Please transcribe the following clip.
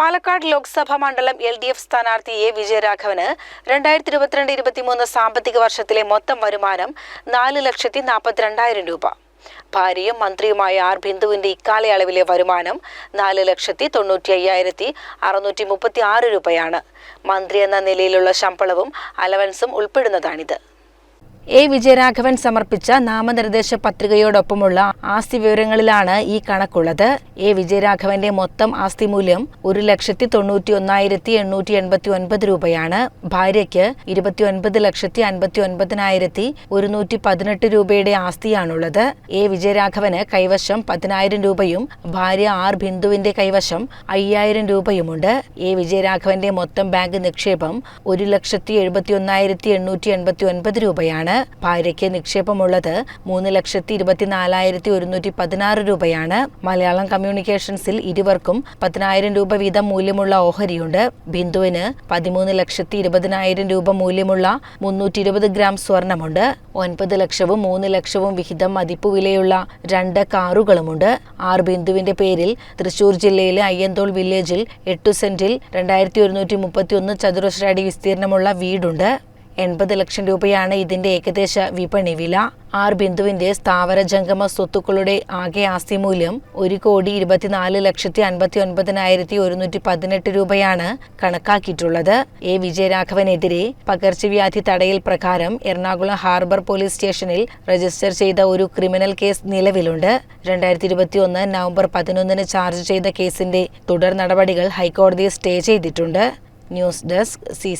പാലക്കാട് ലോക്സഭാ മണ്ഡലം L D F സ്ഥാനാർത്ഥി A വിജയരാഘവന് രണ്ടായിരത്തി ഇരുപത്തിരണ്ട് ഇരുപത്തിമൂന്ന് സാമ്പത്തിക വർഷത്തിലെ മൊത്തം വരുമാനം നാല് ലക്ഷത്തി നാൽപ്പത്തിരണ്ടായിരം രൂപ. ഭാര്യയും മന്ത്രിയുമായ ആർ ബിന്ദുവിന്റെ ഇക്കാലയളവിലെ വരുമാനം നാല് ലക്ഷത്തി തൊണ്ണൂറ്റി അയ്യായിരത്തി അറുന്നൂറ്റി മുപ്പത്തി ആറ് രൂപയാണ്. മന്ത്രി എന്ന നിലയിലുള്ള ശമ്പളവും അലവൻസും ഉൾപ്പെടുന്നതാണിത്. എ. വിജയരാഘവൻ സമർപ്പിച്ച നാമനിർദ്ദേശ പത്രികയോടൊപ്പമുള്ള ആസ്തി വിവരങ്ങളിലാണ് ഈ കണക്കുള്ളത്. എ. വിജയരാഘവന്റെ മൊത്തം ആസ്തി മൂല്യം ഒരു ലക്ഷത്തി തൊണ്ണൂറ്റി ഒന്നായിരത്തി എണ്ണൂറ്റി എൺപത്തി ഒൻപത് രൂപയാണ്. ഭാര്യയ്ക്ക് ഇരുപത്തി ഒൻപത് ലക്ഷത്തി അൻപത്തി ഒൻപതിനായിരത്തി ഒരുന്നൂറ്റി പതിനെട്ട് രൂപയുടെ ആസ്തിയാണുള്ളത്. എ. വിജയരാഘവന് കൈവശം പതിനായിരം രൂപയും ഭാര്യ ആർ. ബിന്ദുവിന്റെ കൈവശം അയ്യായിരം രൂപയുമുണ്ട്. എ. വിജയരാഘവന്റെ മൊത്തം ബാങ്ക് നിക്ഷേപം ഒരു ലക്ഷത്തി എഴുപത്തി ഒന്നായിരത്തി എണ്ണൂറ്റി എൺപത്തി ഒൻപത് രൂപയാണ്. ഭാര്യയ്ക്ക് നിക്ഷേപമുള്ളത് മൂന്ന് ലക്ഷത്തി ഇരുപത്തിനാലായിരത്തി ഒരുന്നൂറ്റി പതിനാറ് രൂപയാണ്. മലയാളം കമ്മ്യൂണിക്കേഷൻസിൽ ഇരുവർക്കും പതിനായിരം രൂപ വീതം മൂല്യമുള്ള ഓഹരിയുണ്ട്. ബിന്ദുവിന് പതിമൂന്ന് ലക്ഷത്തി ഇരുപതിനായിരം രൂപ മൂല്യമുള്ള മുന്നൂറ്റി ഇരുപത് ഗ്രാം സ്വർണമുണ്ട്. ഒൻപത് ലക്ഷവും മൂന്ന് ലക്ഷവും വിഹിതം മതിപ്പ് വിലയുള്ള രണ്ട് കാറുകളുമുണ്ട്. ആർ ബിന്ദുവിന്റെ പേരിൽ തൃശൂർ ജില്ലയിലെ അയ്യന്തോൾ വില്ലേജിൽ എട്ടു സെന്റിൽ രണ്ടായിരത്തി ഒരുന്നൂറ്റി മുപ്പത്തി ഒന്ന് ചതുരശ്ര അടി വിസ്തീർണമുള്ള വീടുണ്ട്. എൺപത് ലക്ഷം രൂപയാണ് ഇതിന്റെ ഏകദേശ വിപണി വില. ആർ ബിന്ദുവിന്റെ സ്ഥാവര ജംഗമ സ്വത്തുക്കളുടെ ആകെ ആസ്തി മൂല്യം ഒരു കോടി ഇരുപത്തിനാല് ലക്ഷത്തി അൻപത്തി ഒൻപതിനായിരത്തി ഒരുന്നൂറ്റി പതിനെട്ട് രൂപയാണ് കണക്കാക്കിയിട്ടുള്ളത്. എ വിജയരാഘവനെതിരെ പകർച്ചവ്യാധി തടയൽ പ്രകാരം എറണാകുളം ഹാർബർ പോലീസ് സ്റ്റേഷനിൽ രജിസ്റ്റർ ചെയ്ത ഒരു ക്രിമിനൽ കേസ് നിലവിലുണ്ട്. രണ്ടായിരത്തി ഇരുപത്തി ഒന്ന് നവംബർ പതിനൊന്നിന് ചാർജ് ചെയ്ത കേസിന്റെ തുടർ നടപടികൾ ഹൈക്കോടതി സ്റ്റേ ചെയ്തിട്ടുണ്ട്. News desk C